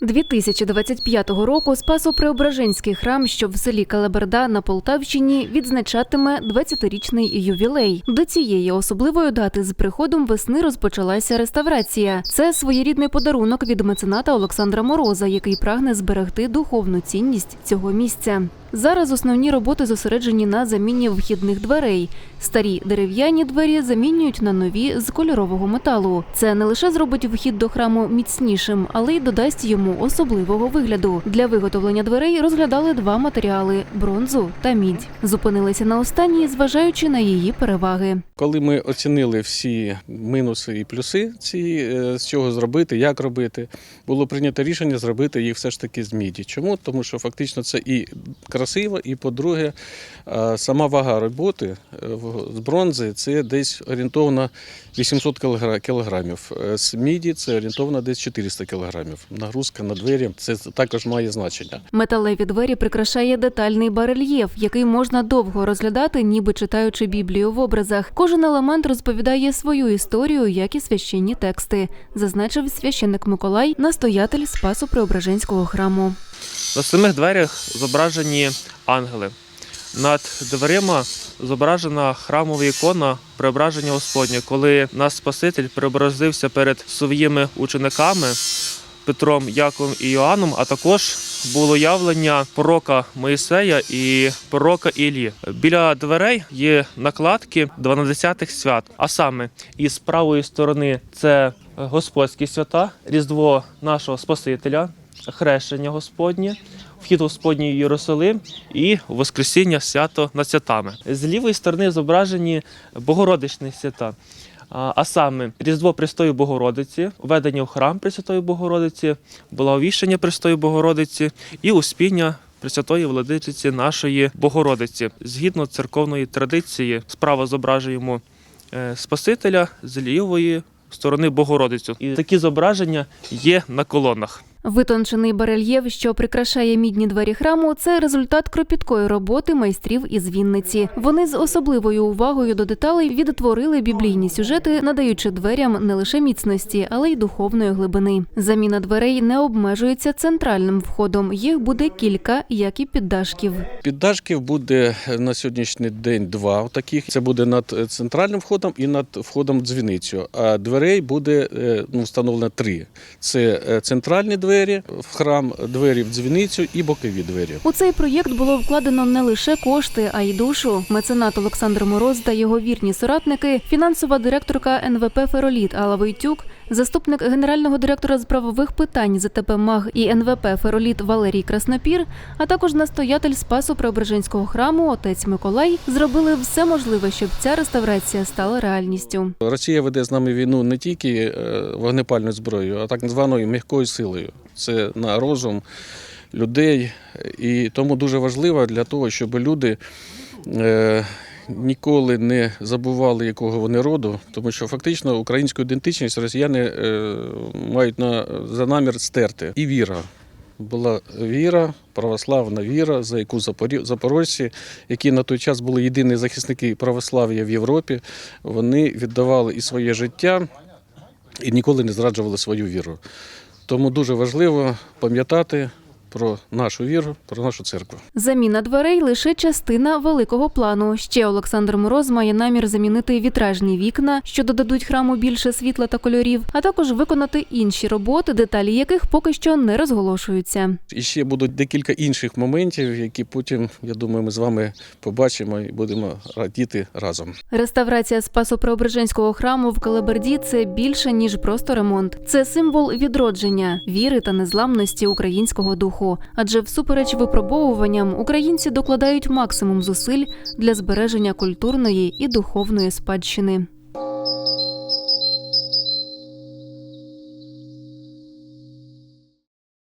2025 року Спасо-Преображенський храм, що в селі Калаберда на Полтавщині, відзначатиме 20-річний ювілей. До цієї особливої дати з приходом весни розпочалася реставрація. Це своєрідний подарунок від мецената Олександра Мороза, який прагне зберегти духовну цінність цього місця. Зараз основні роботи зосереджені на заміні вхідних дверей. Старі дерев'яні двері замінюють на нові з кольорового металу. Це не лише зробить вхід до храму міцнішим, але й додасть йому особливого вигляду. Для виготовлення дверей розглядали два матеріали бронзу та мідь. Зупинилися на останній, зважаючи на її переваги. Коли ми оцінили всі мінуси і плюси ці, е, з чого зробити, як робити, було прийнято рішення зробити їх все ж таки з міді. Чому? Тому що фактично це і красиво, і по-друге, е, сама вага роботи е, з бронзи це десь орієнтовно 800 кілогра- кілограмів. Е, З міді це орієнтовно десь 400 кілограмів. Нагрузка на двері це також має значення. Металеві двері прикрашає детальний барельєф, який можна довго розглядати, ніби читаючи Біблію в образах. Кожен елемент розповідає свою історію, як і священні тексти, зазначив священник Миколай, настоятель Спасу Преображенського храму. На самих дверях зображені ангели. Над дверима зображена храмова ікона преображення Господнє, коли наш Спаситель преобразився перед своїми учениками Петром, Яковом і Йоанном, а також було явлення пророка Моїсея і пророка Іллі. Біля дверей є накладки 12 свят, а саме із правої сторони це Господські свята, Різдво нашого Спасителя, хрещення Господнє, вхід Господній Єрусалим і Воскресіння свято над святами. З лівої сторони зображені Богородичні свята. А саме Різдво Престої Богородиці, введення в храм Пресвятої Богородиці, благовіщення Престої Богородиці і успіння Пресвятої Владичиці нашої Богородиці. Згідно церковної традиції, справа зображуємо е, Спасителя з лівої сторони Богородицю. І такі зображення є на колонах. Витончений барельєф, що прикрашає мідні двері храму, це результат кропіткої роботи майстрів із Вінниці. Вони з особливою увагою до деталей відтворили біблійні сюжети, надаючи дверям не лише міцності, але й духовної глибини. Заміна дверей не обмежується центральним входом. Їх буде кілька, як і піддашків. Піддашків буде на сьогоднішній день два таких. Це буде над е, центральним входом і над входом дзвіницю. А дверей буде е, ну, встановлено три: це е, центральні двері в храм, двері в дзвіницю і бокові двері. У цей проєкт було вкладено не лише кошти, а й душу. Меценат Олександр Мороз та його вірні соратники, фінансова директорка НВП Фероліт Алла Войтюк, заступник генерального директора з правових питань ЗТП МАГ і НВП Фероліт Валерій Краснопір, а також настоятель Спасу Преображенського храму отець Миколай зробили все можливе, щоб ця реставрація стала реальністю. Росія веде з нами війну не тільки е, вогнепальною зброєю, а так званою м'якою силою. Це на розум людей. І тому дуже важливо для того, щоб люди. е, Ніколи не забували, якого вони роду, тому що фактично українську ідентичність росіяни е, мають на за намір стерти. І віра була віра, православна віра, за яку запорожці, які на той час були єдині захисники православ'я в Європі, вони віддавали і своє життя і ніколи не зраджували свою віру. Тому дуже важливо пам'ятати про нашу віру, про нашу церкву. Заміна дверей лише частина великого плану. Ще Олександр Мороз має намір замінити вітражні вікна, що додадуть храму більше світла та кольорів, а також виконати інші роботи, деталі яких поки що не розголошуються. І ще будуть декілька інших моментів, які потім, я думаю, ми з вами побачимо і будемо радіти разом. Реставрація Спасо-Преображенського храму в Калаберді це більше ніж просто ремонт. Це символ відродження, віри та незламності українського духу. Адже всупереч випробовуванням українці докладають максимум зусиль для збереження культурної і духовної спадщини.